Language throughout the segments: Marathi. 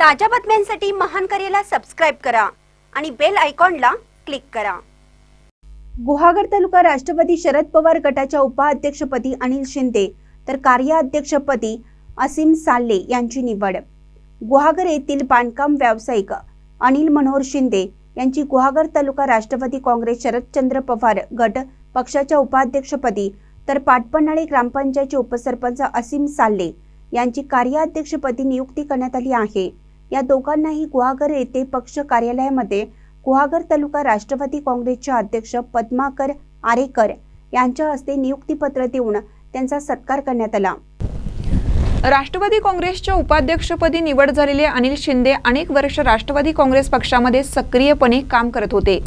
ताज्या बातम्यांसाठी महान करेला सबस्क्राईब करा आणि बेल आयकॉनला क्लिक करा. गुहागर तालुका राष्ट्रपती शरद पवार गटाच्या उपाध्यक्षपदी अनिल शिंदे तर कार्याध्यक्षपदी असीम साल्ले यांची निवड. गुहागर येथील बांधकाम व्यावसायिक अनिल मनोहर शिंदे यांची गुहागर तालुका राष्ट्रवादी काँग्रेस शरदचंद्र पवार गट पक्षाच्या उपाध्यक्षपदी तर पाटपन्हाळे ग्रामपंचायतचे उपसरपंच असीम साल्ले यांची कार्याध्यक्षपदी नियुक्ती करण्यात आली आहे. या दोघांनाही गुहागर येथे पक्ष कार्यालयामध्ये गुहागर तालुका राष्ट्रवादी काँग्रेसच्या अध्यक्ष पद्माकर आरेकर यांच्या हस्ते नियुक्तीपत्र देऊन त्यांचा सत्कार करण्यात आला. राष्ट्रवादी काँग्रेसच्या उपाध्यक्षपदी निवड झालेले अनिल शिंदे अनेक वर्ष राष्ट्रवादी काँग्रेस पक्षामध्ये सक्रियपणे काम करत होते.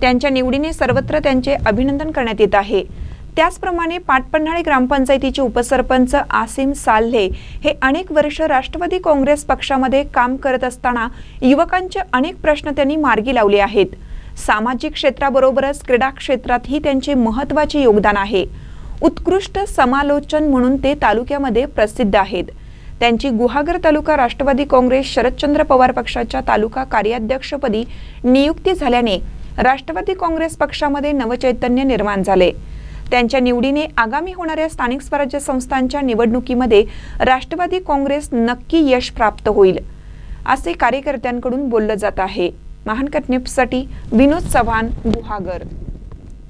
त्यांच्या निवडीने सर्वत्र त्यांचे अभिनंदन करण्यात येत आहे. त्याचप्रमाणे पाटपन्हाळे ग्रामपंचायतीचे उपसरपंच आसिम साल्हे हे अनेक वर्ष राष्ट्रवादी काँग्रेस पक्षामध्ये काम करत असताना युवकांचे अनेक प्रश्न त्यांनी मार्गी लावले आहेत. सामाजिक क्षेत्राबरोबरच क्रीडा क्षेत्रातही त्यांचे महत्त्वाचे योगदान आहे. उत्कृष्ट समालोचन म्हणून ते तालुक्यामध्ये प्रसिद्ध आहेत. त्यांची गुहागर तालुका राष्ट्रवादी काँग्रेस शरदचंद्र पवार पक्षाच्या तालुका कार्याध्यक्षपदी नियुक्ती झाल्याने राष्ट्रवादी काँग्रेस पक्षामध्ये नवचैतन्य निर्माण झाले. त्यांच्या निवडीने आगामी होणाऱ्या स्थानिक स्वराज्य संस्थांच्या निवडणुकीमध्ये राष्ट्रवादी काँग्रेस नक्की यश प्राप्त होईल असे कार्यकर्त्यांकडून बोललं जात आहे. महानकट न्यूजसाठी विनोद चव्हाण गुहागर